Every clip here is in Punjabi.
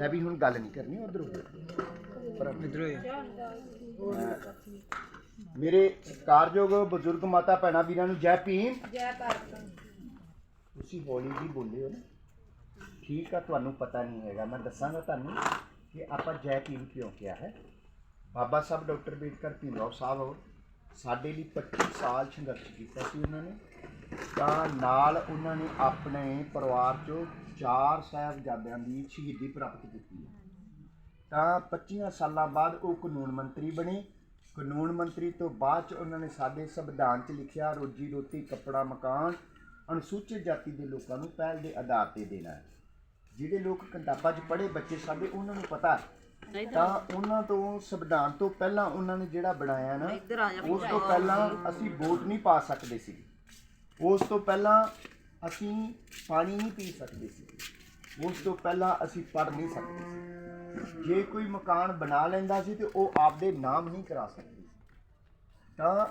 ਲੈ ਵੀ ਹੁਣ ਗੱਲ ਨਹੀਂ ਕਰਨੀ ਉਧਰ ਪਰ ਇਧਰੋਂ ਮੇਰੇ ਕਾਰਜੋਗ ਬਜ਼ੁਰਗ ਮਾਤਾ ਭੈਣਾਂ ਵੀਰਾਂ ਨੂੰ ਜੈ ਭੀਮ। ਜੈ ਭਾਰਤ। ਤੁਸੀਂ ਹੌਲੀ ਜੀ ਬੋਲੇ ਹੋ ਨਾ। ਠੀਕ ਆ ਤੁਹਾਨੂੰ ਪਤਾ ਨਹੀਂ ਹੈਗਾ। ਮੈਂ ਦੱਸਾਂਗਾ ਤੁਹਾਨੂੰ ਕਿ ਆਪਾਂ ਜੈ ਭੀਮ ਕਿਉਂ ਕਿਹਾ ਹੈ। ਬਾਬਾ ਸਾਹਿਬ ਡਾਕਟਰ ਬੇਦਕਰ ਭੀਮਰਾਓ ਸਾਹਿਬ ਸਾਡੇ ਲਈ 25 ਸਾਲ ਸੰਘਰਸ਼ ਕੀਤਾ ਸੀ ਉਹਨਾਂ ਨੇ। ਤਾਂ ਨਾਲ ਉਹਨਾਂ ਨੇ ਆਪਣੇ ਪਰਿਵਾਰ ਚੋਂ ਚਾਰ ਸਾਹਿਬਜ਼ਾਦਿਆਂ ਦੀ ਸ਼ਹੀਦੀ ਪ੍ਰਾਪਤ ਕੀਤੀ ਹੈ। ਤਾਂ 25 ਸਾਲਾਂ ਬਾਅਦ ਉਹ ਕਾਨੂੰਨ ਮੰਤਰੀ ਬਣੇ। ਕਾਨੂੰਨ ਮੰਤਰੀ ਤੋਂ ਬਾਅਦ ਚ ਉਹਨਾਂ ਨੇ ਸਾਡੇ ਸੰਵਿਧਾਨ 'ਚ ਲਿਖਿਆ ਰੋਜੀ ਰੋਟੀ ਕੱਪੜਾ ਮਕਾਨ ਅਨੁਸੂਚਿਤ ਜਾਤੀ ਦੇ ਲੋਕਾਂ ਨੂੰ ਪਹਿਲ ਦੇ ਆਧਾਰ ਤੇ ਦੇਣਾ ਹੈ। ਜਿਹੜੇ ਲੋਕ ਕਿਤਾਬਾਂ 'ਚ ਪੜ੍ਹੇ ਬੱਚੇ ਸਾਡੇ ਉਹਨਾਂ ਨੂੰ ਪਤਾ। ਤਾਂ ਉਹਨਾਂ ਤੋਂ ਸੰਵਿਧਾਨ ਤੋਂ ਪਹਿਲਾਂ ਉਹਨਾਂ ਨੇ ਜਿਹੜਾ ਬਣਾਇਆ ਨਾ ਉਸ ਤੋਂ ਪਹਿਲਾਂ ਅਸੀਂ ਵੋਟ ਨਹੀਂ ਪਾ ਸਕਦੇ ਸੀ। ਉਸ ਤੋਂ ਪਹਿਲਾਂ ਅਸੀਂ ਪਾਣੀ ਨਹੀਂ ਪੀ ਸਕਦੇ ਸੀ। ਉਸ ਤੋਂ ਪਹਿਲਾਂ ਅਸੀਂ ਪੜ੍ਹ ਨਹੀਂ ਸਕਦੇ ਸੀ। ਜੇ ਕੋਈ ਮਕਾਨ ਬਣਾ ਲੈਂਦਾ ਸੀ ਤੇ ਉਹ ਆਪਦੇ ਨਾਮ ਨਹੀਂ ਕਰਾ ਸਕਦੇ ਸੀ। ਤਾਂ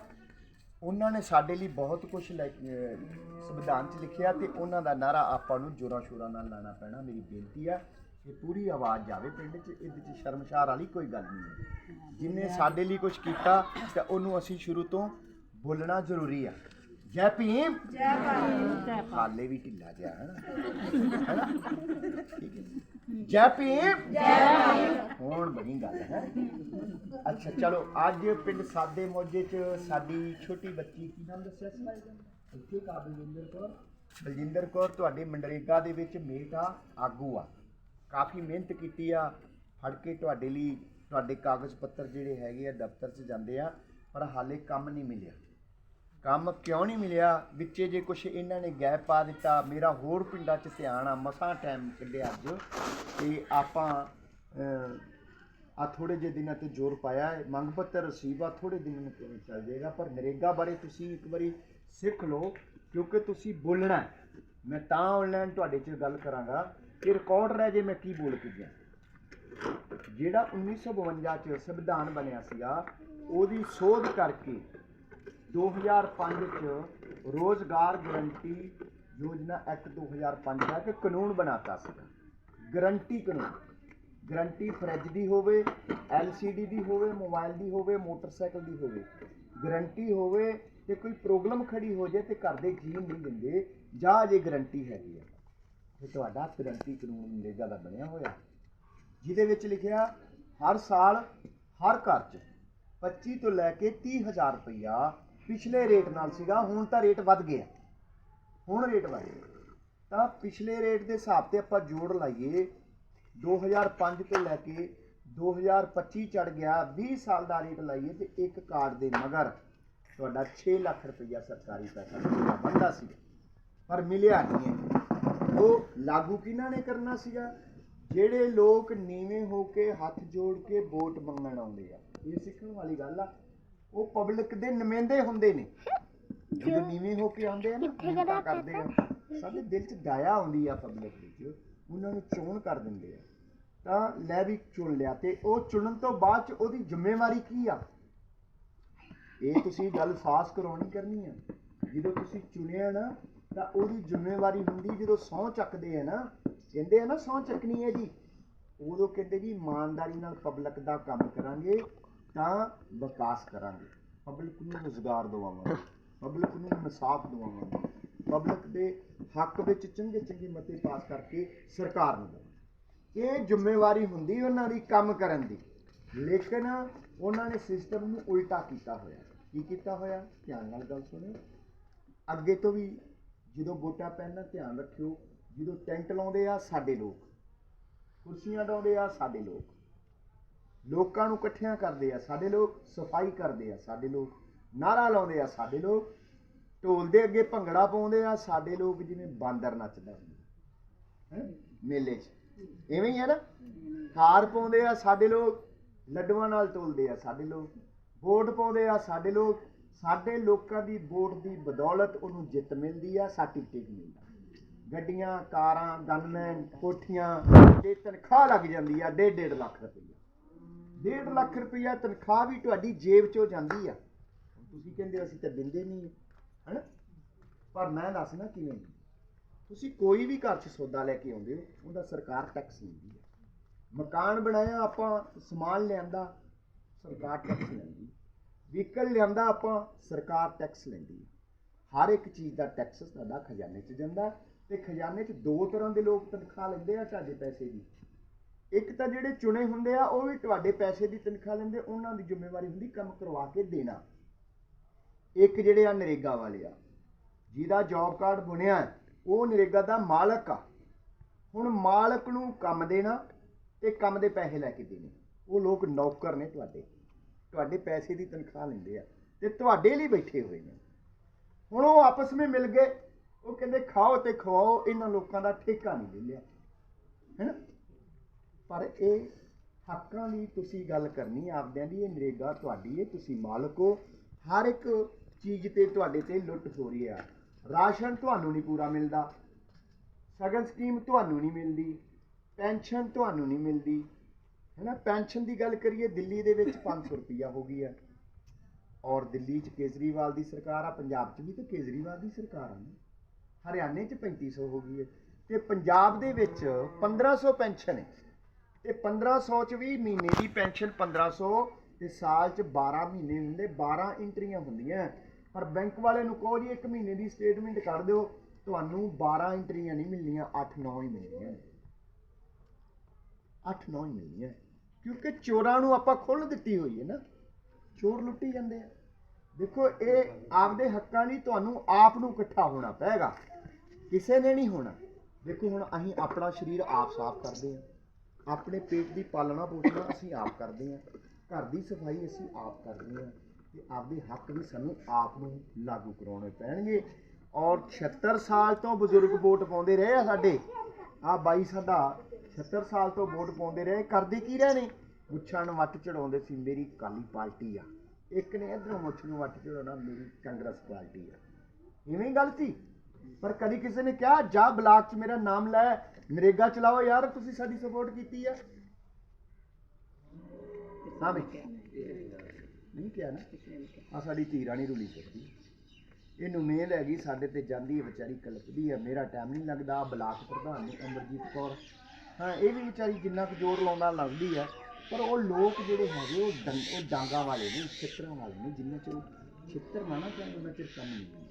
ਉਹਨਾਂ ਨੇ ਸਾਡੇ ਲਈ ਬਹੁਤ ਕੁਝ ਸੰਵਿਧਾਨ 'ਚ ਲਿਖਿਆ ਤੇ ਉਹਨਾਂ ਦਾ ਨਾਰਾ ਆਪਾਂ ਨੂੰ ਜੋਰਾਂ ਸ਼ੋਰਾਂ ਨਾਲ ਲਾਣਾ ਪੈਣਾ। ਮੇਰੀ ਬੇਨਤੀ ਆ ਕਿ ਪੂਰੀ ਆਵਾਜ਼ ਜਾਵੇ ਪਿੰਡ 'ਚ, ਇਹਦੇ 'ਚ ਸ਼ਰਮਸ਼ਾਰ ਵਾਲੀ ਕੋਈ ਗੱਲ ਨਹੀਂ ਹੈ। ਜਿਨੇ ਸਾਡੇ ਲਈ ਕੁਝ ਕੀਤਾ ਤਾਂ ਉਹਨੂੰ ਅਸੀਂ ਸ਼ੁਰੂ ਤੋਂ ਬੋਲਣਾ ਜ਼ਰੂਰੀ ਆ। ਜੈ ਭੀਮ। ਜੈ ਭਾਰਤ ਹਾਲੇ ਵੀ ਢਿੱਲਾ ਜਿਹਾ ਹੈ ਨਾ। ਹੈਨਾ? ਠੀਕ ਹੈ ਜੈ। ਭੀਮ। ਜੈ ਹੁਣ ਬਣੀ ਗੱਲ ਹੈ। ਅੱਛਾ ਚਲੋ ਅੱਜ ਪਿੰਡ ਸਾਦੇ ਮੋਜੇ ਚ ਸਾਡੀ ਛੋਟੀ ਬੱਚੀ ਕੀ ਨਾਮ ਦੱਸਿਆ ਸੀ? ਇੱਥੇ ਕਾ ਬਲਜਿੰਦਰ ਕੌਰ। ਬਲਜਿੰਦਰ ਕੌਰ ਤੁਹਾਡੀ ਮੰਡਰੇਗਾ ਦੇ ਵਿੱਚ ਮੇਟਾ ਆਗੂ ਆ। ਕਾਫੀ ਮਿਹਨਤ ਕੀਤੀ ਆ। ਫੜ ਕੇ ਤੁਹਾਡੇ ਲਈ ਤੁਹਾਡੇ ਕਾਗਜ਼ ਪੱਤਰ ਜਿਹੜੇ ਹੈਗੇ ਆ ਦਫ਼ਤਰ 'ਚ ਜਾਂਦੇ ਆ ਪਰ ਹਾਲੇ ਕੰਮ ਨਹੀਂ ਮਿਲਿਆ। ਕੰਮ ਕਿਉਂ ਨਹੀਂ ਮਿਲਿਆ? ਵਿੱਚੇ ਜੇ ਕੁਛ ਇਹਨਾਂ ਨੇ ਗੈਪ ਪਾ ਦਿੱਤਾ, ਮੇਰਾ ਹੋਰ ਪਿੰਡਾਂ 'ਚ ਧਿਆਨ ਆ, ਮਸਾਂ ਟਾਈਮ ਕੱਢਿਆ ਅੱਜ ਤੇ ਆਪਾਂ ਆ ਥੋੜੇ ਜਿਹੇ ਦਿਨਾਂ ਤੇ ਜ਼ੋਰ ਪਾਇਆ ਹੈ। ਮੰਗ ਪੱਤਰ ਰਸੀਬ ਆ ਥੋੜੇ ਦਿਨਾਂ ਨੂੰ ਕਿਵੇਂ ਚੱਲ ਜਾਏਗਾ? ਪਰ ਨਰੇਗਾ ਬਾਰੇ ਤੁਸੀਂ ਇੱਕ ਵਾਰੀ ਸਿੱਖ ਲਓ, ਕਿਉਂਕਿ ਤੁਸੀਂ ਬੋਲਣਾ ਮੈਂ ਤਾਂ ਆਨਲਾਈਨ ਤੁਹਾਡੇ 'ਚ ਗੱਲ ਕਰਾਂਗਾ ਕਿ ਰਿਕਾਰਡ ਰਹਿ ਜੇ ਮੈਂ ਕੀ ਬੋਲ ਕੇ ਗਿਆ। ਜਿਹੜਾ 1952 ਚ ਸੰਵਿਧਾਨ ਬਣਿਆ ਸੀਗਾ, ਉਹਦੀ ਸੋਧ ਕਰਕੇ 2005 ਚ ਰੋਜ਼ਗਾਰ ਗਰੰਟੀ ਯੋਜਨਾ ਐਕਟ 2005 ਦਾ ਇੱਕ ਕਾਨੂੰਨ ਬਣਾਤਾ ਸੀਗਾ ਗਰੰਟੀ ਕਾਨੂੰਨ। ਗਰੰਟੀ ਫਰਿੱਜ ਦੀ ਹੋਵੇ LCD ਦੀ ਹੋਵੇ, ਮੋਬਾਈਲ ਦੀ ਹੋਵੇ, ਮੋਟਰਸਾਈਕਲ ਦੀ ਹੋਵੇ। ਗਰੰਟੀ ਹੋਵੇ ਤੇ ਕੋਈ ਪ੍ਰੋਬਲਮ ਖੜੀ ਹੋ ਜਾਏ ਤੇ ਘਰ ਦੇ ਜੀਣ ਨਹੀਂ ਦਿੰਦੇ, ਜਾਂ ਜੇ ਗਰੰਟੀ ਹੈਗੀ ਹੈ ਇਹ ਤੁਹਾਡਾ ਗਰੰਟੀ ਕਾਨੂੰਨ ਨਰੇਗਾ ਦਾ ਬਣਿਆ ਹੋਇਆ। ਜਿਹਦੇ ਵਿੱਚ ਲਿਖਿਆ, ਹਰ ਸਾਲ, ਹਰ ਘਰ 'ਚ 25 ਤੋਂ ਲੈ ਕੇ 30000 ਰੁਪਇਆ ਪਿਛਲੇ ਰੇਟ ਨਾਲ ਸੀਗਾ, ਹੁਣ ਤਾਂ ਰੇਟ ਵੱਧ ਗਿਆ। ਹੁਣ ਰੇਟ ਵੱਧ ਗਿਆ। ਤਾਂ ਪਿਛਲੇ ਰੇਟ ਦੇ ਹਿਸਾਬ ਤੇ ਆਪਾਂ ਜੋੜ ਲਾਈਏ 2005 ਤੋਂ ਲੈ ਕੇ 2025 ਚੜ ਗਿਆ 20 ਸਾਲ ਦਾ ਰੇਟ ਲਾਈਏ ਤੇ ਇੱਕ ਕਾਰਡ ਦੇ ਮਗਰ ਤੁਹਾਡਾ 6 ਲੱਖ ਰੁਪਈਆ ਸਰਕਾਰੀ ਪੈਸਾ ਮਿਲਦਾ ਬੰਦਾ ਸੀ, ਪਰ ਮਿਲਿਆ ਨਹੀਂ ਹੈ। ਉਹ ਲਾਗੂ ਕਿਹਨਾਂ ਨੇ ਕਰਨਾ ਸੀਗਾ? ਜਿਹੜੇ ਲੋਕ ਨੀਵੇਂ ਹੋ ਕੇ ਹੱਥ ਜੋੜ ਕੇ ਵੋਟ ਮੰਗਣ ਆਉਂਦੇ ਆ। ਇਹ ਸਿੱਖਣ ਵਾਲੀ ਗੱਲ ਆ। ਉਹ ਪਬਲਿਕ ਦੇ ਨੁਮਾਇੰਦੇ ਹੁੰਦੇ ਨੇ। ਜਦੋਂ ਨੀਵੇਂ ਹੋ ਕੇ ਆਉਂਦੇ ਆ ਨਾ ਮਿੰਨਤਾਂ ਕਰਦੇ ਆ। ਸਾਡੇ ਦਿਲ 'ਚ ਦਇਆ ਆਉਂਦੀ ਆ ਪਬਲਿਕ ਵਿੱਚ। ਉਹਨਾਂ ਨੂੰ ਚੋਣ ਕਰ ਦਿੰਦੇ ਆ। ਤਾਂ ਲੈ ਵੀ ਚੁਣ ਲਿਆ ਤੇ ਉਹ ਚੁਣਨ ਤੋਂ ਬਾਅਦ 'ਚ ਉਹਦੀ ਜ਼ਿੰਮੇਵਾਰੀ ਕੀ ਆ? ਇਹ ਤੁਸੀਂ ਗੱਲ ਸਾਫ਼ ਕਰਾਉਣੀ ਕਰਨੀ ਆ। ਜਦੋਂ ਤੁਸੀਂ ਚੁਣਿਆ ਨਾ ਤਾਂ ਉਹਦੀ ਜ਼ਿੰਮੇਵਾਰੀ ਹੁੰਦੀ ਜਦੋਂ ਸਹੁੰ ਚੱਕਦੇ ਆ ਨਾ। ਕਹਿੰਦੇ ਆ ਨਾ ਸਹੁੰ ਚੱਕਣੀ ਹੈ ਜੀ। ਉਦੋਂ ਕਹਿੰਦੇ ਜੀ ਇਮਾਨਦਾਰੀ ਨਾਲ ਪਬਲਿਕ ਦਾ ਕੰਮ ਕਰਾਂਗੇ। ਤਾਂ ਵਿਕਾਸ ਕਰਾਂਗੇ। ਪਬਲਿਕ ਨੂੰ ਰੁਜ਼ਗਾਰ ਦਵਾਵਾਂਗੇ, ਪਬਲਿਕ ਨੂੰ ਇਨਸਾਫ ਦਵਾਵਾਂਗੇ, ਪਬਲਿਕ ਦੇ ਹੱਕ ਵਿੱਚ ਚੰਗੇ ਚੰਗੇ ਮਤੇ ਪਾਸ ਕਰਕੇ ਸਰਕਾਰ ਨੂੰ ਦੇਵਾਂਗੇ ਇਹ ਜ਼ਿੰਮੇਵਾਰੀ ਹੁੰਦੀ ਉਹਨਾਂ ਦੀ ਕੰਮ ਕਰਨ ਦੀ, ਲੇਕਿਨ ਉਹਨਾਂ ਨੇ ਸਿਸਟਮ ਨੂੰ ਉਲਟਾ ਕੀਤਾ ਹੋਇਆ। ਕੀ ਕੀਤਾ ਹੋਇਆ? ਧਿਆਨ ਨਾਲ ਗੱਲ ਸੁਣਿਓ। ਅੱਗੇ ਤੋਂ ਵੀ ਜਦੋਂ ਵੋਟਾਂ ਪੈਣਾ, ਧਿਆਨ ਰੱਖਿਓ, ਜਦੋਂ ਟੈਂਟ ਲਾਉਂਦੇ ਆ, ਸਾਡੇ ਲੋਕ, ਕੁਰਸੀਆਂ ਲਾਉਂਦੇ ਆ, ਸਾਡੇ ਲੋਕ। ਲੋਕਾਂ ਨੂੰ ਇਕੱਠਿਆਂ ਕਰਦੇ ਆ, ਸਾਡੇ ਲੋਕ ਸਫ਼ਾਈ ਕਰਦੇ ਆ, ਸਾਡੇ ਲੋਕ ਨਾਰਾ ਲਾਉਂਦੇ ਆ, ਸਾਡੇ ਲੋਕ ਢੋਲ ਦੇ ਅੱਗੇ ਭੰਗੜਾ ਪਾਉਂਦੇ ਆ, ਸਾਡੇ ਲੋਕ ਜਿਵੇਂ ਬਾਂਦਰ ਨੱਚਦਾ ਹੁੰਦਾ ਹੈ? ਮੇਲੇ 'ਚ। ਐਵੇਂ ਹੀ ਹੈ ਨਾ? ਹਾਰ ਪਾਉਂਦੇ ਆ, ਸਾਡੇ ਲੋਕ ਲੱਡੂਆਂ ਨਾਲ ਤੋਲਦੇ ਆ, ਸਾਡੇ ਲੋਕ ਵੋਟ ਪਾਉਂਦੇ ਆ, ਸਾਡੇ ਲੋਕ, ਸਾਡੇ ਲੋਕਾਂ ਦੀ ਵੋਟ ਦੀ ਬਦੌਲਤ ਉਹਨੂੰ ਜਿੱਤ ਮਿਲਦੀ ਆ, ਸਰਟੀਫਿਕੇਟ ਮਿਲਦਾ। ਗੱਡੀਆਂ, ਕਾਰਾਂ, ਗਨਮੈਨ, ਕੋਠੀਆਂ, ਤੇ ਤਨਖਾਹ ਲੱਗ ਜਾਂਦੀ ਆ 1.5 ਲੱਖ ਰੁਪਈਆ 1.5 ਲੱਖ ਰੁਪਈਆ ਤਨਖਾਹ ਵੀ ਤੁਹਾਡੀ ਜੇਬ ਚੋਂ ਜਾਂਦੀ ਆ। ਤੁਸੀਂ ਕਹਿੰਦੇ ਅਸੀਂ ਤਾਂ ਦਿੰਦੇ ਨਹੀਂ, ਹਨਾ? ਪਰ ਮੈਂ ਦੱਸਣਾ ਕਿਵੇਂ ਤੁਸੀਂ ਕੋਈ ਵੀ ਘਰ 'ਚ ਸੌਦਾ ਲੈ ਕੇ ਆਉਂਦੇ ਹੋ, ਉਹਦਾ ਸਰਕਾਰ ਟੈਕਸ ਲੈਂਦੀ ਹੈ ਮਕਾਨ ਬਣਾਇਆ ਆਪਾਂ, ਸਮਾਨ ਲਿਆਂਦਾ, ਸਰਕਾਰ ਟੈਕਸ ਲੈਂਦੀ। ਵਹੀਕਲ ਲਿਆਂਦਾ ਆਪਾਂ, ਸਰਕਾਰ ਟੈਕਸ ਲੈਂਦੀ ਹੈ। ਹਰ ਇੱਕ ਚੀਜ਼ ਦਾ ਟੈਕਸ ਤੁਹਾਡਾ ਖਜ਼ਾਨੇ 'ਚ ਜਾਂਦਾ ਤੇ ਖਜ਼ਾਨੇ 'ਚ ਦੋ ਤਰ੍ਹਾਂ ਦੇ ਲੋਕ ਤਨਖਾਹ ਲੈਂਦੇ ਆ ਤੁਹਾਡੇ ਪੈਸੇ ਦੀ। ਇੱਕ ਤਾਂ ਜਿਹੜੇ ਚੁਣੇ ਹੁੰਦੇ ਆ, ਉਹ ਵੀ ਤੁਹਾਡੇ ਪੈਸੇ ਦੀ ਤਨਖਾਹ ਲੈਂਦੇ, ਉਹਨਾਂ ਦੀ ਜ਼ਿੰਮੇਵਾਰੀ ਹੁੰਦੀ ਕੰਮ ਕਰਵਾ ਕੇ ਦੇਣਾ। ਇੱਕ ਜਿਹੜੇ ਆ ਨਰੇਗਾ ਵਾਲੇ ਆ, ਜਿਹਦਾ ਜੌਬ ਕਾਰਡ ਬਣਿਆ, ਉਹ ਨਰੇਗਾ ਦਾ ਮਾਲਕ ਆ। ਹੁਣ ਮਾਲਕ ਨੂੰ ਕੰਮ ਦੇਣਾ ਤੇ ਕੰਮ ਦੇ ਪੈਸੇ ਲੈ ਕੇ ਦੇਣੇ। ਉਹ ਲੋਕ ਨੌਕਰ ਨੇ ਤੁਹਾਡੇ। ਤੁਹਾਡੇ ਪੈਸੇ ਦੀ ਤਨਖਾਹ ਲੈਂਦੇ ਆ ਤੇ ਤੁਹਾਡੇ ਲਈ ਬੈਠੇ ਹੋਏ ਨੇ। ਹੁਣ ਉਹ ਆਪਸ ਵਿੱਚ ਮਿਲ ਗਏ, ਉਹ ਕਹਿੰਦੇ, ਖਾਓ ਤੇ ਖਵਾਓ, ਇਹਨਾਂ ਲੋਕਾਂ ਦਾ ਠੇਕਾ ਨਹੀਂ ਲੈ ਲਿਆ ਹੈਨਾ? ਪਰ ਇਹ ਹੱਕਾਂ ਦੀ ਤੁਸੀਂ ਗੱਲ ਕਰਨੀ, ਆਪਦਿਆਂ ਦੀ ਇਹ ਨਰੇਗਾ ਤੁਹਾਡੀ ਹੈ ਤੁਸੀਂ ਮਾਲਕ ਹੋ। ਹਰ ਇੱਕ ਚੀਜ਼ ਤੇ ਤੁਹਾਡੇ ਤੇ ਲੁੱਟ ਹੋ ਰਹੀ ਆ। ਰਾਸ਼ਨ ਤੁਹਾਨੂੰ ਨਹੀਂ ਪੂਰਾ ਮਿਲਦਾ। ਸਗਨ ਸਕੀਮ ਤੁਹਾਨੂੰ ਨਹੀਂ ਮਿਲਦੀ। ਪੈਨਸ਼ਨ ਤੁਹਾਨੂੰ ਨਹੀਂ ਮਿਲਦੀ। ਹੈਨਾ, ਪੈਨਸ਼ਨ ਦੀ ਗੱਲ ਕਰੀਏ, ਦਿੱਲੀ ਦੇ ਵਿੱਚ 500 ਰੁਪਈਆ ਹੋ ਗਈ ਆ। ਔਰ ਦਿੱਲੀ 'ਚ ਕੇਜਰੀਵਾਲ ਦੀ ਸਰਕਾਰ ਆ, ਪੰਜਾਬ 'ਚ ਵੀ ਤਾਂ ਕੇਜਰੀਵਾਲ ਦੀ ਸਰਕਾਰ ਆ ਹਰਿਆਣੇ 'ਚ 3500 ਹੋ ਗਈ ਹੈ ਤੇ ਪੰਜਾਬ ਦੇ ਵਿੱਚ 1500 ਪੈਨਸ਼ਨ ਹੈ। ਤੇ 1500 ਚ ਵੀ ਮਹੀਨੇ ਦੀ ਪੈਨਸ਼ਨ 1500 ਤੇ ਸਾਲ ਚ 12 ਮਹੀਨੇ ਹੁੰਦੇ 12 ਐਂਟਰੀਆਂ ਹੁੰਦੀਆਂ। ਪਰ ਬੈਂਕ ਵਾਲੇ ਨੂੰ ਕਹੋ ਜੀ, ਇੱਕ ਮਹੀਨੇ ਦੀ ਸਟੇਟਮੈਂਟ ਕਰ ਦਿਓ, ਤੁਹਾਨੂੰ 12 ਐਂਟਰੀਆਂ ਨਹੀਂ ਮਿਲਣੀਆਂ 8-9 ਹੀ ਮਿਲਣੀਆਂ। 8-9 ਹੀ ਮਿਲਣੀਆਂ। ਕਿਉਂਕਿ ਚੋਰਾਂ ਨੂੰ ਆਪਾਂ ਖੁੱਲ੍ਹ ਦਿੱਤੀ ਹੋਈ ਹੈ ਨਾ। ਚੋਰ ਲੁੱਟੀ ਜਾਂਦੇ ਆ। ਦੇਖੋ, ਇਹ ਆਪਦੇ ਹੱਕਾਂ ਲਈ ਤੁਹਾਨੂੰ ਆਪ ਨੂੰ ਇਕੱਠਾ ਹੋਣਾ ਪਏਗਾ। ਕਿਸੇ ਨੇ ਨਹੀਂ ਹੋਣਾ। ਦੇਖੋ, ਹੁਣ ਅਸੀਂ ਆਪਣਾ ਸਰੀਰ ਆਪ ਸਾਫ਼ ਕਰਦੇ ਹਾਂ। ਆਪਣੇ ਪੇਟ ਦੀ ਪਾਲਣਾ ਪੋਸ਼ਣਾ ਅਸੀਂ ਆਪ ਕਰਦੇ ਹਾਂ। ਘਰ ਦੀ ਸਫ਼ਾਈ ਅਸੀਂ ਆਪ ਕਰਦੇ ਹਾਂ ਤੇ ਆਪਦੇ ਹੱਕ ਵੀ ਸਾਨੂੰ ਆਪ ਨੂੰ ਲਾਗੂ ਕਰਾਉਣੇ ਪੈਣਗੇ। ਔਰ 76 ਸਾਲ ਤੋਂ ਬਜ਼ੁਰਗ ਵੋਟ ਪਾਉਂਦੇ ਰਹੇ ਆ ਸਾਡੇ। ਆ ਬਾਈ ਸਾਡਾ 76 ਸਾਲ ਤੋਂ ਵੋਟ ਪਾਉਂਦੇ ਰਹੇ, ਕਰਦੇ ਕੀ ਰਹੇ ਨੇ ਮੁੱਛਾਂ ਨੂੰ ਵੱਟ ਚੜਾਉਂਦੇ ਸੀ, ਮੇਰੀ ਕਾਲੀ ਪਾਰਟੀ ਆ। ਇੱਕ ਨੇ ਇਧਰੋਂ ਮੁੱਛ ਨੂੰ ਵੱਟ ਚੜਾਉਣਾ, ਮੇਰੀ ਕਾਂਗਰਸ ਪਾਰਟੀ ਆ। ਇਵੇਂ ਹੀ ਗੱਲ ਸੀ। ਪਰ ਕਦੀ ਕਿਸੇ ਨੇ ਕਿਹਾ, ਜਾ ਬਲਾਕ 'ਚ ਮੇਰਾ ਨਾਮ ਲੈ, ਨਰੇਗਾ ਚਲਾਓ। ਯਾਰ, ਤੁਸੀਂ ਸਾਡੀ ਸਪੋਰਟ ਕੀਤੀ ਆ। ਹਾਂ ਬਈ। ਨਹੀਂ ਕਿਹਾ ਨਾ। ਆ ਸਾਡੀ ਧੀ ਰਾਣੀ ਰੁਲੀ ਫਿਰਦੀ। ਇਹਨੂੰ ਮੇਲ ਹੈਗੀ, ਸਾਡੇ ਤੇ ਜਾਂਦੀ ਹੈ ਵਿਚਾਰੀ, ਕਲਪਦੀ ਹੈ। ਮੇਰਾ ਟਾਈਮ ਨਹੀਂ ਲੱਗਦਾ। ਬਲਾਕ ਪ੍ਰਧਾਨ ਨੇ ਅਮਰਜੀਤ ਕੌਰ। ਹਾਂ, ਇਹ ਵੀ ਵਿਚਾਰੀ ਜਿੰਨਾ ਕੁ ਜ਼ੋਰ ਲਾਉਂਦਾ ਲੱਗਦੀ ਹੈ। ਪਰ ਉਹ ਲੋਕ ਜਿਹੜੇ ਹੈਗੇ, ਉਹ ਡੰਗ ਉਹ ਡਾਂਗਾ ਵਾਲੇ ਨੇ ਛਿੱਤਰਾਂ ਵਾਲੇ ਨੇ ਜਿੰਨਾ ਚਿਰ ਉਹ ਛਿੱਤਰ ਨਾ ਨਾ ਕਰਨ ਉਹਨਾਂ ਚਿਰ ਕੰਮ ਨਹੀਂ ਹੁੰਦਾ।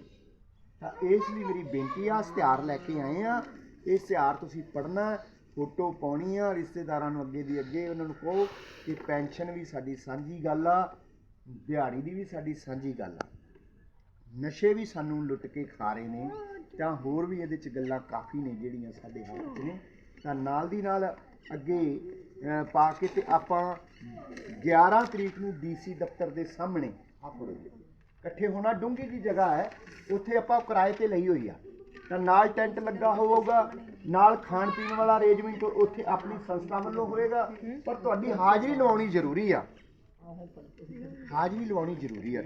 ਤਾਂ ਇਸ ਲਈ ਮੇਰੀ ਬੇਨਤੀ ਆ ਇਸ਼ਤਿਹਾਰ ਲੈ ਕੇ ਆਏ ਆ। ਇਹ ਇਸ਼ਤਿਹਾਰ ਤੁਸੀਂ ਪੜ੍ਹਨਾ ਫੋਟੋ ਪਾਉਣੀ ਆ, ਰਿਸ਼ਤੇਦਾਰਾਂ ਨੂੰ ਅੱਗੇ ਦੀ ਅੱਗੇ ਉਹਨਾਂ ਨੂੰ ਕਹੋ ਕਿ ਪੈਨਸ਼ਨ ਵੀ ਸਾਡੀ ਸਾਂਝੀ ਗੱਲ ਆ, ਦਿਹਾੜੀ ਦੀ ਵੀ ਸਾਡੀ ਸਾਂਝੀ ਗੱਲ ਆ। ਨਸ਼ੇ ਵੀ ਸਾਨੂੰ ਲੁੱਟ ਕੇ ਖਾ ਰਹੇ ਨੇ, ਤਾਂ ਹੋਰ ਵੀ ਇਹਦੇ ਚ ਗੱਲਾਂ ਕਾਫੀ ਨੇ ਜਿਹੜੀਆਂ ਸਾਡੇ ਹੱਥ ਨੇ। ਤਾਂ ਨਾਲ ਦੀ ਨਾਲ ਅੱਗੇ ਪਾ ਕੇ ਤੇ ਆਪਾਂ 11 ਤਰੀਕ ਨੂੰ ਡੀਸੀ ਦਫ਼ਤਰ ਦੇ ਸਾਹਮਣੇ ਆਪੜੋ ਇਕੱਠੇ ਹੋਣਾ ਡੂੰਘੀ ਜੀ ਜਗ੍ਹਾ ਹੈ, ਉੱਥੇ ਆਪਾਂ ਕਿਰਾਏ ਤੇ ਲਈ ਹੋਈ ਆ। ਤਾਂ ਨਾਲ ਟੈਂਟ ਲੱਗਾ ਹੋਊਗਾ, ਨਾਲ ਖਾਣ ਪੀਣ ਵਾਲਾ ਅਰੇਂਜਮੈਂਟ ਉੱਥੇ ਆਪਣੀ ਸੰਸਥਾ ਵੱਲੋਂ ਹੋਏਗਾ, ਪਰ ਤੁਹਾਡੀ ਹਾਜ਼ਰੀ ਲਵਾਉਣੀ ਜ਼ਰੂਰੀ ਆ। ਹਾਜ਼ਰੀ ਲਵਾਉਣੀ ਜ਼ਰੂਰੀ ਆ।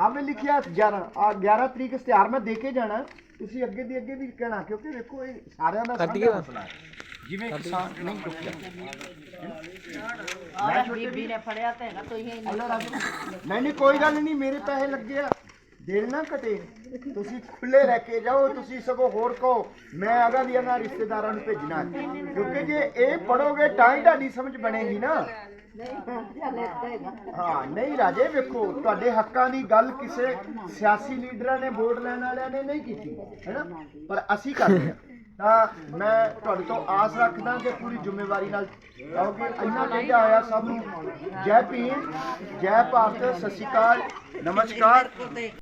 ਆਵੇਂ ਲਿਖਿਆ 11 ਆ 11 ਤਰੀਕ ਇਸ਼ਤਿਹਾਰ ਮੈਂ ਦੇ ਕੇ ਜਾਣਾ। ਤੁਸੀਂ ਅੱਗੇ ਦੀ ਅੱਗੇ ਵੀ ਕਹਿਣਾ ਕਿਉਂਕਿ ਵੇਖੋ ਇਹ ਸਾਰਿਆਂ ਦਾ ਸਾਂਝਾ ਮਸਲਾ ਹੈ। ਜਿਵੇਂ ਕਿਸਾਨ ਨਹੀਂ ਚੁੱਕਿਆ। ਆਹ ਬੀਬੀ ਨੇ ਫੜਿਆ ਤੇ ਹੈਗਾ ਤੁਸੀਂ ਹਲੋ ਰਾਜੂ ਨਹੀਂ। ਨਹੀਂ ਕੋਈ ਗੱਲ ਨਹੀਂ ਮੇਰੇ ਪੈਸੇ ਲੱਗੇ ਆ। ਦਿਲ ਨਾ ਘਟੇ ਤੁਸੀਂ ਖੁੱਲੇ ਲੈ ਕੇ ਜਾਓ ਤੁਸੀਂ ਸਗੋਂ ਹੋਰ ਕਹੋ ਮੈਂ ਅਗਾ ਦੀਆਂ ਨਾ ਰਿਸ਼ਤੇਦਾਰਾਂ ਨੂੰ ਭੇਜਣਾ। ਹੈ। ਕਿਉਂਕਿ ਜੇ ਇਹ ਪੜੋਗੇ ਤਾਂ ਹੀ ਤੁਹਾਡੀ ਸਮਝ ਬਣੇਗੀ ਨਾ। ਹਾਂ, ਨਹੀਂ ਰਾਜੇ, ਵੇਖੋ, ਤੁਹਾਡੇ ਹੱਕਾਂ ਦੀ ਗੱਲ ਕਿਸੇ ਸਿਆਸੀ ਲੀਡਰਾਂ ਨੇ ਵੋਟ ਲੈਣ ਵਾਲਿਆਂ ਨੇ ਨਹੀਂ ਕੀਤੀ ਹੈਨਾ ਪਰ ਅਸੀਂ ਕਰਦੇ ਹਾਂ। ਤਾਂ ਮੈਂ ਤੁਹਾਡੇ ਤੋਂ ਆਸ ਰੱਖਦਾ ਕਿ ਪੂਰੀ ਜ਼ਿੰਮੇਵਾਰੀ ਨਾਲ ਕਿਉਂਕਿ ਇੰਨਾ ਕਹਿੰਦਾ ਹੋਇਆ ਸਭ ਨੂੰ, ਜੈ ਭੀਮ, ਜੈ ਭਾਰਤ, ਸਤਿ ਸ਼੍ਰੀ ਅਕਾਲ, ਨਮਸਕਾਰ।